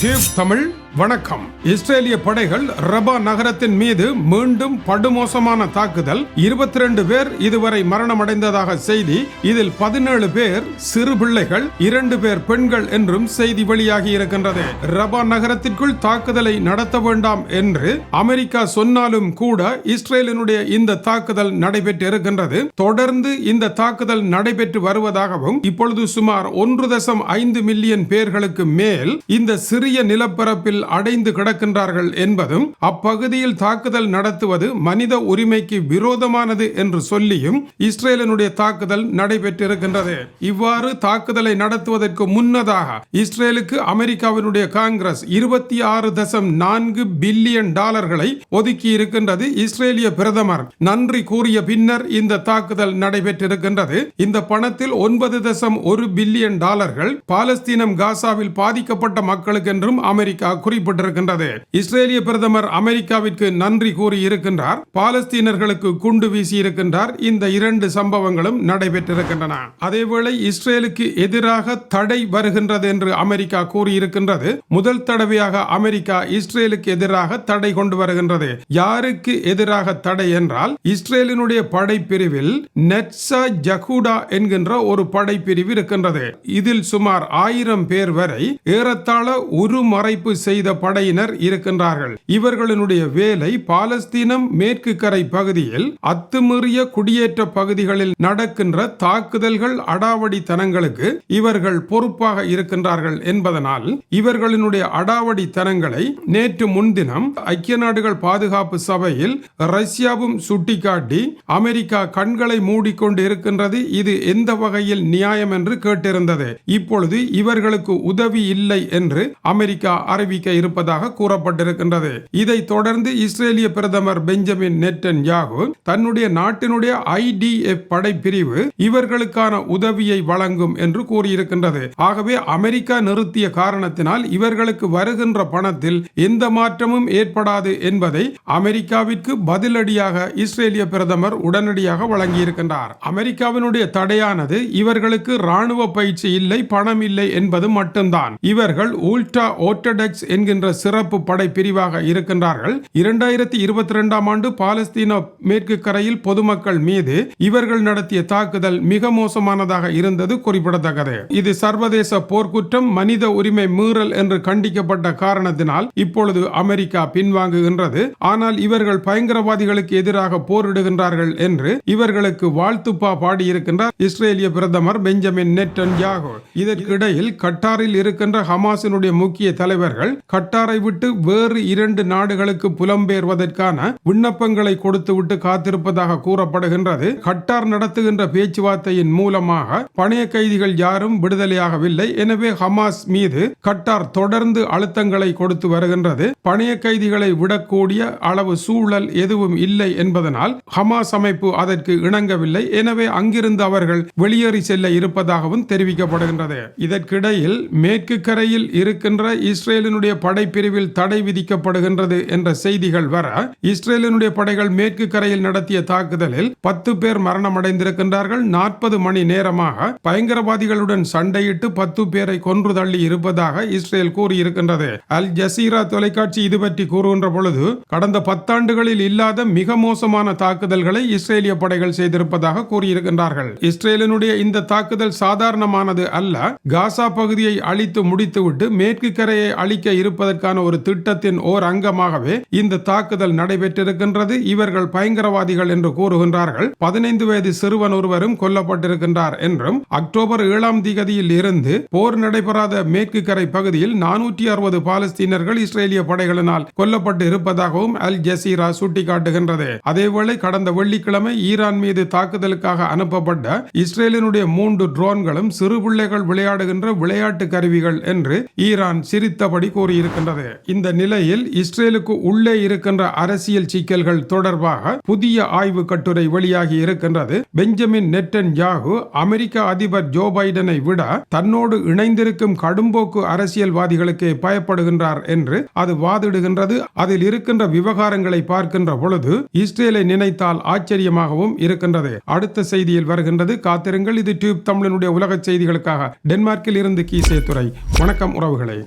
Tube Tamil வணக்கம். இஸ்ரேலிய படைகள் ரபா நகரத்தின் மீது மீண்டும் படுமோசமான தாக்குதல். இருபத்தி ரெண்டு பேர் இதுவரை மரணமடைந்ததாக செய்தி. இதில் பதினேழு பேர் சிறு பிள்ளைகள் இரண்டு பேர் பெண்கள் என்றும் செய்தி வெளியாகி இருக்கின்றது. ரபா நகரத்திற்குள் தாக்குதலை நடத்த வேண்டாம் என்று அமெரிக்கா சொன்னாலும் கூட இஸ்ரேலினுடைய இந்த தாக்குதல் நடைபெற்று இருக்கின்றது தொடர்ந்து இந்த தாக்குதல் நடைபெற்று வருவதாகவும் இப்பொழுது சுமார் ஒன்று தசம் ஐந்து மில்லியன் பேர்களுக்கு மேல் இந்த சிறிய சிறிய நிலப்பரப்பில் அடைந்து கிடக்கின்றார்கள் என்பதும் அப்பகுதியில் தாக்குதல் நடத்துவது மனித உரிமைக்கு விரோதமானது என்று சொல்லியும் இஸ்ரேலினுடைய தாக்குதல் நடைபெற்றிருக்கின்றது. இவ்வாறு தாக்குதலை நடத்துவதற்கு முன்னதாக இஸ்ரேலுக்கு அமெரிக்காவினுடைய காங்கிரஸ் இருபத்தி ஆறு தசம் நான்கு பில்லியன் டாலர்களை ஒதுக்கி இருக்கின்றது இஸ்ரேலிய பிரதமர். நன்றி கூறிய பின்னர் இந்த தாக்குதல் நடைபெற்றிருக்கின்றது. இந்த பணத்தில் ஒன்பது தசம் ஒரு பில்லியன் டாலர்கள் பாலஸ்தீனம் காசாவில் பாதிக்கப்பட்ட மக்களுக்கு என்றும் அமெரிக்கா குறிப்பிட்டிருக்கின்றது. இஸ்ரேலிய பிரதமர் அமெரிக்காவிற்கு நன்றி கூறியிருக்கின்றார். பாலஸ்தீனர்களுக்கு குண்டு வீசியிருக்கின்றார். இந்த இரண்டு சம்பவங்களும் நடைபெற்றிருக்கின்றன. அதேவேளை இஸ்ரேலுக்கு எதிராக தடை வருகின்றது என்று அமெரிக்கா கூறியிருக்கின்றது. முதல் தடவையாக அமெரிக்கா இஸ்ரேலுக்கு எதிராக தடை கொண்டு வருகின்றது. யாருக்கு எதிராக தடை என்றால் இஸ்ரேலினுடைய படைப்பிரிவில் நெட்ஸா ஜகூடா என்கின்ற ஒரு படைப்பிரிவு இருக்கின்றது. இதில் சுமார் ஆயிரம் பேர் வரை ஏறத்தாழ உருமறைப்பு செய்த படையினர் இருக்கின்றார்கள். இவர்களினுடைய வேலை பாலஸ்தீனம் மேற்கு கரை பகுதியில் அத்துமீறிய குடியேற்ற பகுதிகளில் நடக்கின்ற தாக்குதல்கள் அடாவடித்தனங்களுக்கு இவர்கள் பொறுப்பாக இருக்கின்றார்கள் என்பதனால் இவர்களினுடைய அடாவடித்தனங்களை நேற்று முன்தினம் ஐக்கிய நாடுகள் பாதுகாப்பு சபையில் ரஷ்யாவும் சுட்டிக்காட்டி அமெரிக்கா கண்களை மூடிக்கொண்டு இருக்கின்றது இது எந்த வகையில் நியாயம் என்று கேட்டிருந்தது. இப்பொழுது இவர்களுக்கு உதவி இல்லை என்று அமெரிக்கா அறிவிக்க இருப்பதாக கூறப்பட்டிருக்கின்றது. இதைத் தொடர்ந்து இஸ்ரேலிய பிரதமர் பெஞ்சமின் நெட்டன் யாகு தன்னுடைய நாட்டினுடைய ஐடிஎஃப் படைப்பிரிவு இவர்களுக்கான உதவியை வழங்கும் என்று கூறியிருக்கின்றது. ஆகவே அமெரிக்கா நிறுத்திய காரணத்தினால் இவர்களுக்கு வருகின்ற பணத்தில் எந்த மாற்றமும் ஏற்படாது என்பதை அமெரிக்காவிற்கு பதிலடியாக இஸ்ரேலிய பிரதமர் உடனடியாக வழங்கியிருக்கின்றார். அமெரிக்காவினுடைய தடையானது இவர்களுக்கு ராணுவ பயிற்சி இல்லை பணம் இல்லை என்பது மட்டும்தான். இவர்கள் உல்டா ஓர்த்தடாக்ஸ் என்கின்ற சிறப்பு படை பிரிவாக இருக்கின்றார்கள். இரண்டாயிரத்தி இருபத்தி ரெண்டாம் ஆண்டு பாலஸ்தீன மேற்கு கரையில் பொதுமக்கள் மீது இவர்கள் நடத்திய தாக்குதல் மிக மோசமானதாக இருந்தது குறிப்பிடத்தக்கது. இது சர்வதேச போர்க்குற்றம் மனித உரிமை மீறல் என்று கண்டிக்கப்பட்ட காரணத்தினால் இப்பொழுது அமெரிக்கா பின்வாங்குகின்றது. ஆனால் இவர்கள் பயங்கரவாதிகளுக்கு எதிராக போரிடுகின்றார்கள் என்று இவர்களுக்கு வாழ்த்துப்பா பாடியிருக்கின்றார் இஸ்ரேலிய பிரதமர் பெஞ்சமின் நெட்டன் யாகோ இதற்கிடையில் கட்டாரில் இருக்கின்ற ஹமாஸினுடைய முக்கிய தலைவர்கள் கட்டாரை விட்டு வேறு இரண்டு நாடுகளுக்கு புலம்பெயர்வதற்கான விண்ணப்பங்களை கொடுத்துவிட்டு காத்திருப்பதாக கூறப்படுகின்றது. கட்டார் நடத்துகின்ற பேச்சுவார்த்தையின் மூலமாக பணைய கைதிகள் யாரும் விடுதலையாகவில்லை. எனவே ஹமாஸ் மீது கட்டார் தொடர்ந்து அழுத்தங்களை கொடுத்து வருகின்றது. பணைய கைதிகளை விடக்கூடிய அளவு சூழல் எதுவும் இல்லை என்பதனால் ஹமாஸ் அமைப்பு அதற்கு இணங்கவில்லை. எனவே அங்கிருந்து அவர்கள் வெளியேறி செல்ல இருப்பதாகவும் தெரிவிக்கப்படுகின்றது. இதற்கிடையில் மேற்கு கரையில் இருக்கின்ற இஸ்ரேலினுடைய படைப்பிரிவில் தடை விதிக்கப்படுகின்றது என்ற செய்திகள் வர இஸ்ரேலினுடைய படைகள் மேற்கு கரையில் நடத்திய தாக்குதலில் பத்து பேர் மரணமடைந்திருக்கின்றார்கள். நாற்பது மணி நேரமாக பயங்கரவாதிகளுடன் சண்டையிட்டு பத்து பேரை கொன்று தள்ளி இருப்பதாக இஸ்ரேல் கூறியிருக்கின்றது. அல் ஜசீரா தொலைக்காட்சி இது பற்றி கூறுகின்ற பொழுது கடந்த பத்தாண்டுகளில் இல்லாத மிக மோசமான தாக்குதல்களை இஸ்ரேலிய படைகள் செய்திருப்பதாக கூறியிருக்கின்றார்கள். இஸ்ரேலினுடைய இந்த தாக்குதல் சாதாரணமானது அல்ல காசா பகுதியை அழித்து முடித்துவிட்டு மேற்கு கிழக்கு கரையை அழிக்க இருப்பதற்கான ஒரு திட்டத்தின் ஓர் அங்கமாகவே இந்த தாக்குதல் நடைபெற்றிருக்கின்றது. இவர்கள் பயங்கரவாதிகள் என்று கூறுகின்றார்கள். பதினைந்து வயது சிறுவன் ஒருவரும் கொல்லப்பட்டிருக்கின்றார் என்றும் அக்டோபர் ஏழாம் திகதியில் இருந்து போர் நடைபெறாத மேற்கு கரை பகுதியில் நானூற்றி அறுபது பாலஸ்தீனர்கள் இஸ்ரேலிய படைகளினால் கொல்லப்பட்டு இருப்பதாகவும் அல் ஜசீரா சுட்டிக்காட்டுகின்றது. அதேவேளை கடந்த வெள்ளிக்கிழமை ஈரான் மீது தாக்குதலுக்காக அனுப்பப்பட்ட இஸ்ரேலினுடைய மூன்று ட்ரோன்களும் சிறு பிள்ளைகள் விளையாடுகின்ற விளையாட்டு கருவிகள் என்று ஈரான் ஈரான் சிரித்தபடி கூறியிருக்கின்றது. இந்த நிலையில் இஸ்ரேலுக்கு உள்ளே இருக்கின்ற அரசியல் சிக்கல்கள் தொடர்பாக புதிய ஆய்வு கட்டுரை வெளியாகி இருக்கின்றது. பெஞ்சமின் நெட்டன் யாகு அமெரிக்க அதிபர் ஜோ பைடனை விட தன்னோடு இணைந்திருக்கும் கடும்போக்கு அரசியல்வாதிகளுக்கே பயப்படுகின்றார் என்று அது வாதிடுகின்றது. அதில் இருக்கின்ற விவகாரங்களை பார்க்கின்ற பொழுது இஸ்ரேலை நினைத்தால் ஆச்சரியமாகவும் இருக்கின்றது. அடுத்த செய்தியில் வருகின்றது. காத்திருங்கள். இது டியூப் தமிழனுடைய உலக செய்திகளுக்காக. டென்மார்க்கில் இருந்து கீசே துறை வணக்கம் உறவுகளை.